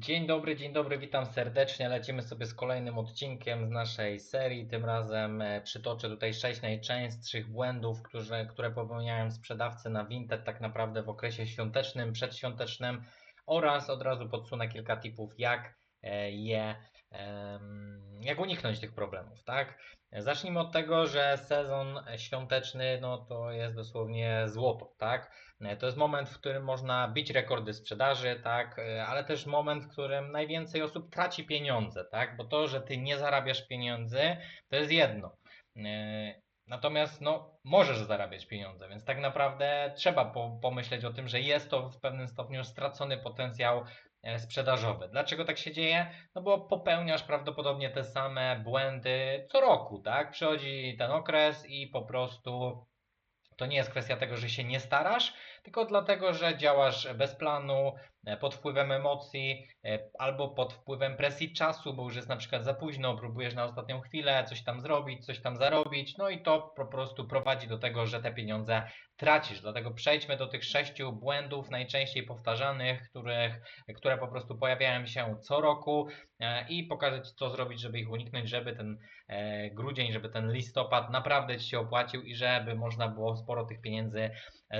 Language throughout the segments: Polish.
Dzień dobry, dzień dobry, witam serdecznie. Lecimy sobie z kolejnym odcinkiem z naszej serii. Tym razem e, przytoczę tutaj sześć najczęstszych błędów, które, które popełniają sprzedawcy na Vinted tak naprawdę w okresie świątecznym, przedświątecznym oraz od razu podsunę kilka tipów, jak e, je, jak uniknąć tych problemów, tak? Zacznijmy od tego, że sezon świąteczny no to jest dosłownie złoto, tak? To jest moment, w którym można bić rekordy sprzedaży, tak, ale też moment, w którym najwięcej osób traci pieniądze, tak, bo to, że ty nie zarabiasz pieniędzy, to jest jedno. E, Natomiast no, możesz zarabiać pieniądze, więc tak naprawdę trzeba po, pomyśleć o tym, że jest to w pewnym stopniu stracony potencjał e, sprzedażowy. Dlaczego tak się dzieje? No bo popełniasz prawdopodobnie te same błędy co roku, tak? Przychodzi ten okres i po prostu to nie jest kwestia tego, że się nie starasz, tylko dlatego, że działasz bez planu, e, pod wpływem emocji e, albo pod wpływem presji czasu, bo już jest na przykład za późno, próbujesz na ostatnią chwilę coś tam zrobić, coś tam zarobić, no i to po prostu prowadzi do tego, że te pieniądze tracisz. Dlatego przejdźmy do tych sześciu błędów najczęściej powtarzanych, których, które po prostu pojawiają się co roku e, i pokażę Ci, co zrobić, żeby ich uniknąć, żeby ten grudzień, żeby ten listopad naprawdę Ci się opłacił i żeby można było sporo tych pieniędzy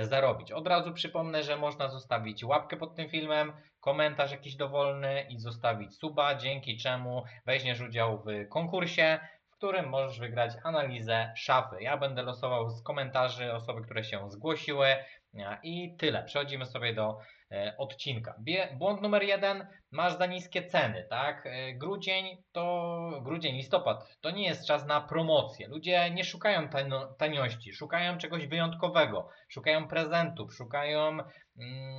zarobić. Od razu przypomnę, że można zostawić łapkę pod tym filmem, komentarz jakiś dowolny i zostawić suba, dzięki czemu weźmiesz udział w konkursie, w którym możesz wygrać analizę szafy. Ja będę losował z komentarzy osoby, które się zgłosiły e, i tyle. Przechodzimy sobie do e, odcinka. Bie- Błąd numer jeden, masz za niskie ceny, tak? E, Grudzień to, grudzień, listopad to nie jest czas na promocję. Ludzie nie szukają tanio, taniości, szukają czegoś wyjątkowego, szukają prezentów, szukają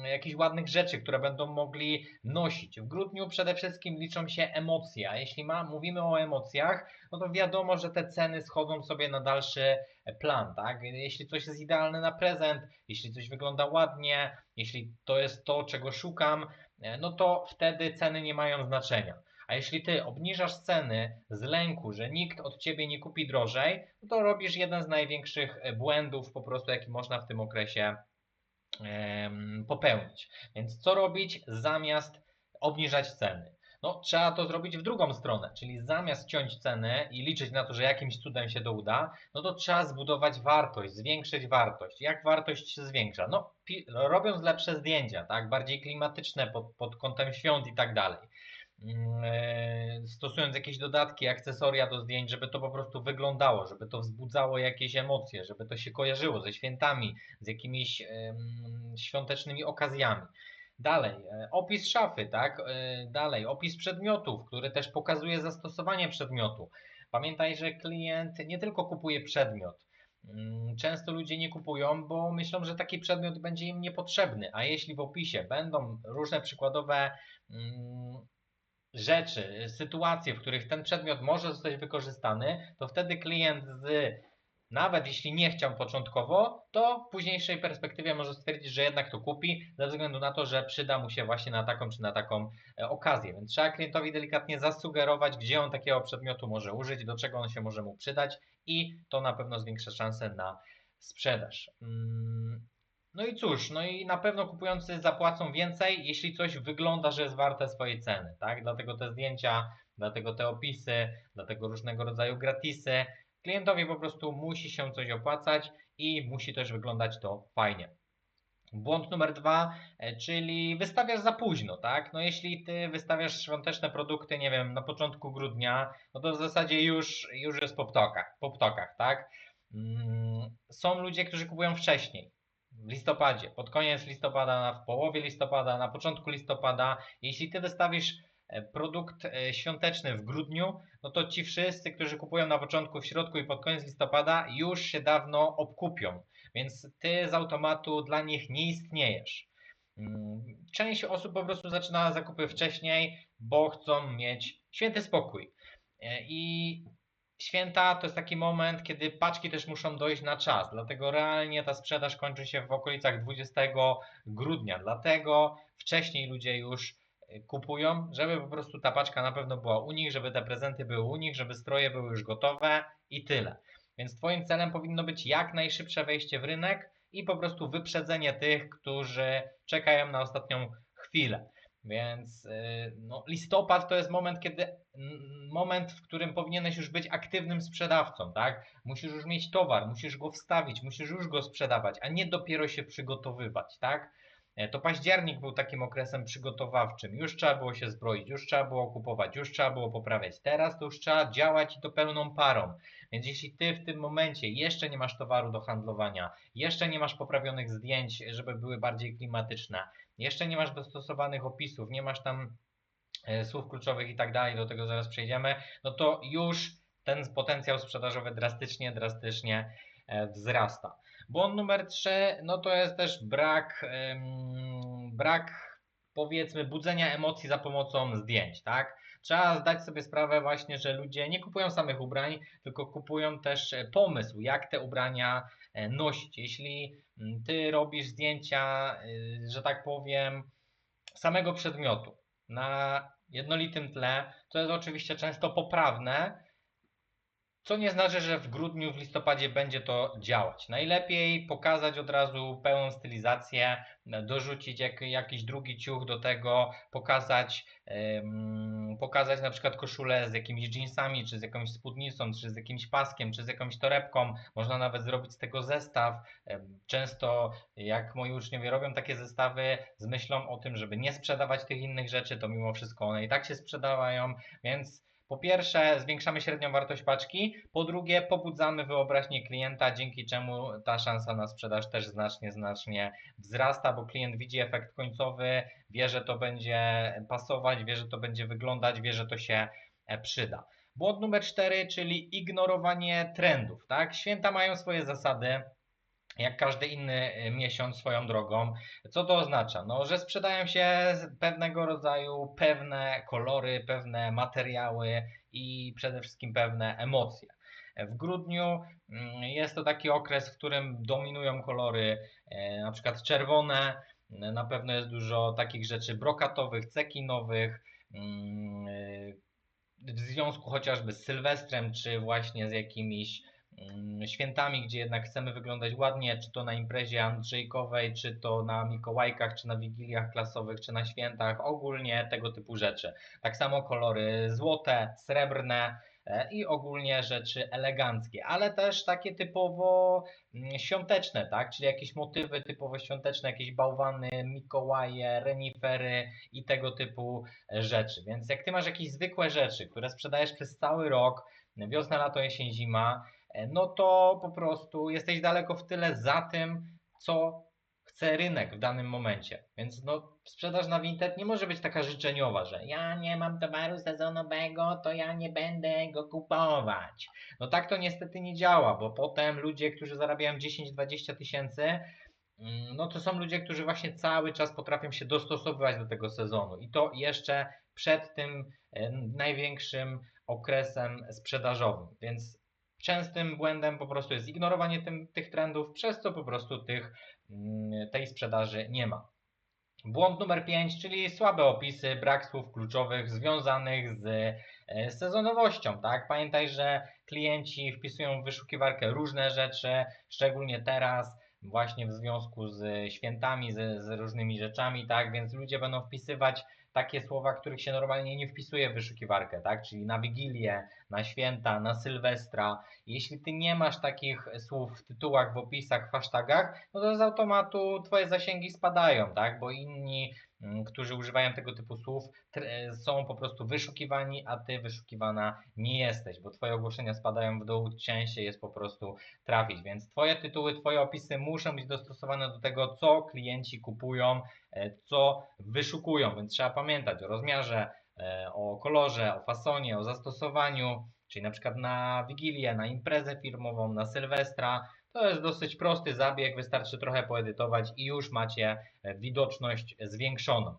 jakichś ładnych rzeczy, które będą mogli nosić. W grudniu przede wszystkim liczą się emocje, a jeśli ma, mówimy o emocjach, no to wiadomo, że te ceny schodzą sobie na dalszy plan, tak? Jeśli coś jest idealne na prezent, jeśli coś wygląda ładnie, jeśli to jest to, czego szukam, e, no to wtedy ceny nie mają znaczenia. A jeśli ty obniżasz ceny z lęku, że nikt od ciebie nie kupi drożej, no to robisz jeden z największych błędów po prostu, jaki można w tym okresie popełnić. Więc co robić zamiast obniżać ceny? No, trzeba to zrobić w drugą stronę, czyli zamiast ciąć cenę i liczyć na to, że jakimś cudem się to uda, no to trzeba zbudować wartość, zwiększyć wartość. Jak wartość się zwiększa? No, robiąc lepsze zdjęcia, tak, bardziej klimatyczne pod, pod kątem świąt i tak dalej. Stosując jakieś dodatki, akcesoria do zdjęć, żeby to po prostu wyglądało, żeby to wzbudzało jakieś emocje, żeby to się kojarzyło ze świętami, z jakimiś świątecznymi okazjami. Dalej, e, opis szafy, tak? E, Dalej, opis przedmiotów, który też pokazuje zastosowanie przedmiotu. Pamiętaj, że klient nie tylko kupuje przedmiot. Mm, Często ludzie nie kupują, bo myślą, że taki przedmiot będzie im niepotrzebny, a jeśli w opisie będą różne przykładowe mm, rzeczy, sytuacje, w których ten przedmiot może zostać wykorzystany, to wtedy klient z nawet jeśli nie chciał początkowo, to w późniejszej perspektywie może stwierdzić, że jednak to kupi, ze względu na to, że przyda mu się właśnie na taką czy na taką e, okazję. Więc trzeba klientowi delikatnie zasugerować, gdzie on takiego przedmiotu może użyć, do czego on się może mu przydać, i to na pewno zwiększa szanse na sprzedaż. No i cóż, no i na pewno kupujący zapłacą więcej, jeśli coś wygląda, że jest warte swojej ceny, tak? Dlatego te zdjęcia, dlatego te opisy, dlatego różnego rodzaju gratisy. Klientowi po prostu musi się coś opłacać i musi też wyglądać to fajnie. Błąd numer dwa, e, czyli wystawiasz za późno, tak? No jeśli ty wystawiasz świąteczne produkty, nie wiem, na początku grudnia, no to w zasadzie już, już jest po ptokach, po ptokach, tak? Mm, Są ludzie, którzy kupują wcześniej, w listopadzie, pod koniec listopada, w połowie listopada, na początku listopada. Jeśli ty wystawisz e, produkt e, świąteczny w grudniu, no to ci wszyscy, którzy kupują na początku, w środku i pod koniec listopada, już się dawno obkupią. Więc ty z automatu dla nich nie istniejesz. Mm, Część osób po prostu zaczyna zakupy wcześniej, bo chcą mieć święty spokój. E, I święta to jest taki moment, kiedy paczki też muszą dojść na czas. Dlatego realnie ta sprzedaż kończy się w okolicach 20 grudnia. Dlatego wcześniej ludzie już e, kupują, żeby po prostu ta paczka na pewno była u nich, żeby te prezenty były u nich, żeby stroje były już gotowe i tyle. Więc Twoim celem powinno być jak najszybsze wejście w rynek i po prostu wyprzedzenie tych, którzy czekają na ostatnią chwilę. Więc y, no, listopad to jest moment, kiedy moment, w którym powinieneś już być aktywnym sprzedawcą, tak? Musisz już mieć towar, musisz go wstawić, musisz już go sprzedawać, a nie dopiero się przygotowywać, tak? E, To październik był takim okresem przygotowawczym. Już trzeba było się zbroić, już trzeba było kupować, już trzeba było poprawiać. Teraz to już trzeba działać i to pełną parą. Więc jeśli ty w tym momencie jeszcze nie masz towaru do handlowania, jeszcze nie masz poprawionych zdjęć, żeby były bardziej klimatyczne, jeszcze nie masz dostosowanych opisów, nie masz tam e, słów kluczowych i tak dalej, do tego zaraz przejdziemy, no to już ten potencjał sprzedażowy drastycznie, drastycznie e, wzrasta. Błąd numer 3, no to jest też brak, brak powiedzmy budzenia emocji za pomocą zdjęć, tak? Trzeba zdać sobie sprawę właśnie, że ludzie nie kupują samych ubrań, tylko kupują też e, pomysł, jak te ubrania nosić. Jeśli mm, ty robisz zdjęcia, y, że tak powiem, samego przedmiotu na jednolitym tle, to jest oczywiście często poprawne, co nie znaczy, że w grudniu, w listopadzie będzie to działać. Najlepiej pokazać od razu pełną stylizację, dorzucić jak, jakiś drugi ciuch do tego, pokazać, ym, pokazać na przykład koszulę z jakimiś jeansami, czy z jakąś spódnicą, czy z jakimś paskiem, czy z jakąś torebką. Można nawet zrobić z tego zestaw. Często jak moi uczniowie robią takie zestawy z myślą o tym, żeby nie sprzedawać tych innych rzeczy, to mimo wszystko one i tak się sprzedawają, więc po pierwsze, zwiększamy średnią wartość paczki, po drugie, pobudzamy wyobraźnię klienta, dzięki czemu ta szansa na sprzedaż też znacznie, znacznie wzrasta, bo klient widzi efekt końcowy, wie, że to będzie pasować, wie, że to będzie wyglądać, wie, że to się e, przyda. Błąd numer cztery, czyli ignorowanie trendów. Tak? Święta mają swoje zasady jak każdy inny y, miesiąc swoją drogą. Co to oznacza? No, że sprzedają się pewnego rodzaju pewne kolory, pewne materiały i przede wszystkim pewne emocje. W grudniu mm, jest to taki okres, w którym dominują kolory, e, na przykład czerwone. Na pewno jest dużo takich rzeczy brokatowych, cekinowych. mm, e, W związku chociażby z Sylwestrem, czy właśnie z jakimiś świętami, gdzie jednak chcemy wyglądać ładnie, czy to na imprezie Andrzejkowej, czy to na Mikołajkach, czy na wigiliach klasowych, czy na świętach, ogólnie tego typu rzeczy. Tak samo kolory złote, srebrne e, i ogólnie rzeczy eleganckie, ale też takie typowo mm, świąteczne, tak? Czyli jakieś motywy typowo świąteczne, jakieś bałwany, Mikołaje, renifery i tego typu e, rzeczy. Więc jak ty masz jakieś zwykłe rzeczy, które sprzedajesz przez cały rok, wiosna, lato, jesień, zima, no to po prostu jesteś daleko w tyle za tym, co chce rynek w danym momencie. Więc no, sprzedaż na Vinted nie może być taka życzeniowa, że ja nie mam towaru sezonowego, to ja nie będę go kupować. No tak to niestety nie działa, bo potem ludzie, którzy zarabiają 10-20 tysięcy, mm, no to są ludzie, którzy właśnie cały czas potrafią się dostosowywać do tego sezonu i to jeszcze przed tym e, największym okresem sprzedażowym. Więc częstym błędem po prostu jest ignorowanie tym, tych trendów, przez co po prostu tych, mm, tej sprzedaży nie ma. Błąd numer 5, czyli słabe opisy, brak słów kluczowych związanych z e, sezonowością, tak? Pamiętaj, że klienci wpisują w wyszukiwarkę różne rzeczy, szczególnie teraz, właśnie w związku z świętami, z, z różnymi rzeczami, tak? Więc ludzie będą wpisywać takie słowa, których się normalnie nie wpisuje w wyszukiwarkę, tak? Czyli na Wigilię, na święta, na Sylwestra. Jeśli ty nie masz takich słów w tytułach, w opisach, w hashtagach, no to z automatu twoje zasięgi spadają, tak? Bo inni, którzy używają tego typu słów, są po prostu wyszukiwani, a ty wyszukiwana nie jesteś, bo twoje ogłoszenia spadają w dół, ciężej jest po prostu trafić. Więc twoje tytuły, twoje opisy muszą być dostosowane do tego, co klienci kupują, e, co wyszukują, więc trzeba pamiętać o rozmiarze, e, o kolorze, o fasonie, o zastosowaniu, czyli na przykład na Wigilię, na imprezę firmową, na Sylwestra. To jest dosyć prosty zabieg, wystarczy trochę poedytować i już macie e, widoczność zwiększoną.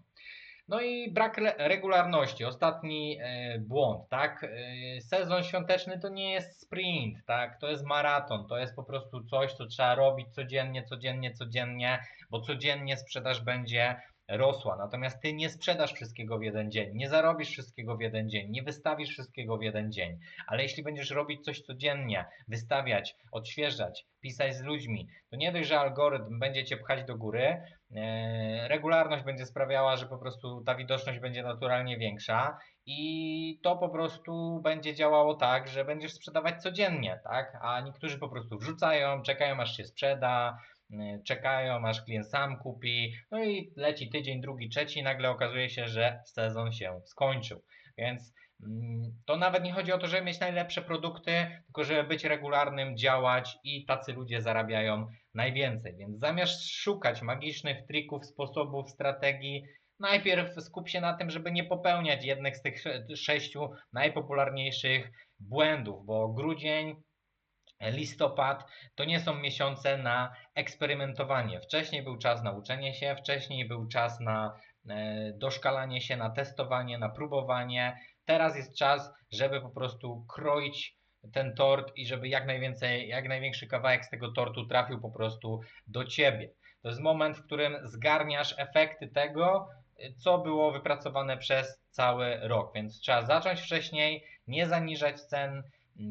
No i brak re- regularności, ostatni e, błąd, tak? E, sezon świąteczny to nie jest sprint, tak? To jest maraton, to jest po prostu coś, co trzeba robić codziennie, codziennie, codziennie, bo codziennie sprzedaż będzie rosła. Natomiast ty nie sprzedasz wszystkiego w jeden dzień, nie zarobisz wszystkiego w jeden dzień, nie wystawisz wszystkiego w jeden dzień. Ale jeśli będziesz robić coś codziennie, wystawiać, odświeżać, pisać z ludźmi, to nie dość, że algorytm będzie cię pchać do góry, e, regularność będzie sprawiała, że po prostu ta widoczność będzie naturalnie większa i to po prostu będzie działało tak, że będziesz sprzedawać codziennie, tak? A niektórzy po prostu wrzucają, czekają aż się sprzeda, czekają aż klient sam kupi, no i leci tydzień, drugi, trzeci nagle okazuje się, że sezon się skończył. Więc mm, to nawet nie chodzi o to, żeby mieć najlepsze produkty, tylko żeby być regularnym, działać i tacy ludzie zarabiają najwięcej. Więc zamiast szukać magicznych trików, sposobów, strategii, najpierw skup się na tym, żeby nie popełniać jednych z tych sześciu najpopularniejszych błędów, bo grudzień, listopad to nie są miesiące na eksperymentowanie. Wcześniej był czas na uczenie się, wcześniej był czas na e, doszkalanie się, na testowanie, na próbowanie. Teraz jest czas, żeby po prostu kroić ten tort i żeby jak najwięcej, jak największy kawałek z tego tortu trafił po prostu do ciebie. To jest moment, w którym zgarniasz efekty tego, co było wypracowane przez cały rok. Więc trzeba zacząć wcześniej, nie zaniżać cen,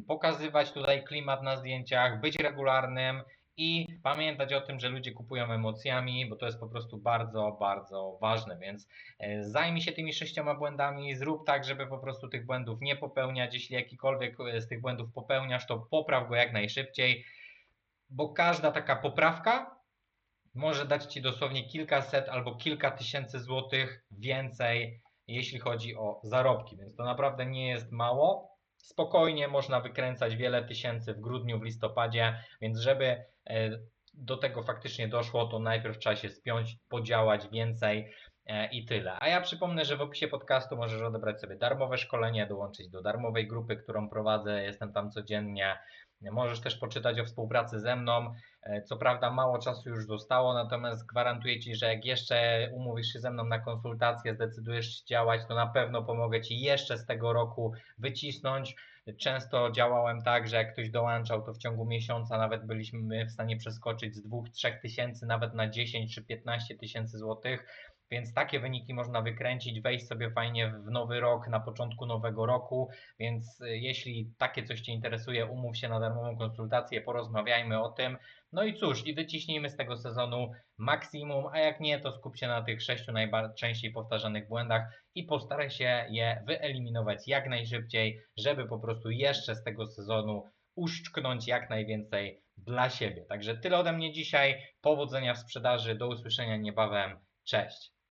pokazywać tutaj klimat na zdjęciach, być regularnym i pamiętać o tym, że ludzie kupują emocjami, bo to jest po prostu bardzo, bardzo ważne. Więc e, zajmij się tymi sześcioma błędami, zrób tak, żeby po prostu tych błędów nie popełniać. Jeśli jakikolwiek z tych błędów popełniasz, to popraw go jak najszybciej, bo każda taka poprawka może dać Ci dosłownie kilkaset albo kilka tysięcy złotych więcej, jeśli chodzi o zarobki, więc to naprawdę nie jest mało. Spokojnie można wykręcać wiele tysięcy w grudniu, w listopadzie, więc żeby e, do tego faktycznie doszło, to najpierw trzeba się spiąć, podziałać więcej e, i tyle. A ja przypomnę, że w opisie podcastu możesz odebrać sobie darmowe szkolenie, dołączyć do darmowej grupy, którą prowadzę. Jestem tam codziennie. Możesz też poczytać o współpracy ze mną. E, co prawda mało czasu już zostało, natomiast gwarantuję Ci, że jak jeszcze umówisz się ze mną na konsultację, zdecydujesz działać, to na pewno pomogę Ci jeszcze z tego roku wycisnąć. Często działałem tak, że jak ktoś dołączał, to w ciągu miesiąca nawet byliśmy w stanie przeskoczyć z 2-3 tysięcy nawet na 10 czy 15 tysięcy złotych więc takie wyniki można wykręcić, wejść sobie fajnie w nowy rok, na początku nowego roku, więc y, jeśli takie coś Cię interesuje, umów się na darmową konsultację, porozmawiajmy o tym. No i cóż, i wyciśnijmy z tego sezonu maksimum, a jak nie, to skup się na tych sześciu najczęściej powtarzanych błędach i postaraj się je wyeliminować jak najszybciej, żeby po prostu jeszcze z tego sezonu uszczknąć jak najwięcej dla siebie. Także tyle ode mnie dzisiaj. Powodzenia w sprzedaży. Do usłyszenia niebawem. Cześć.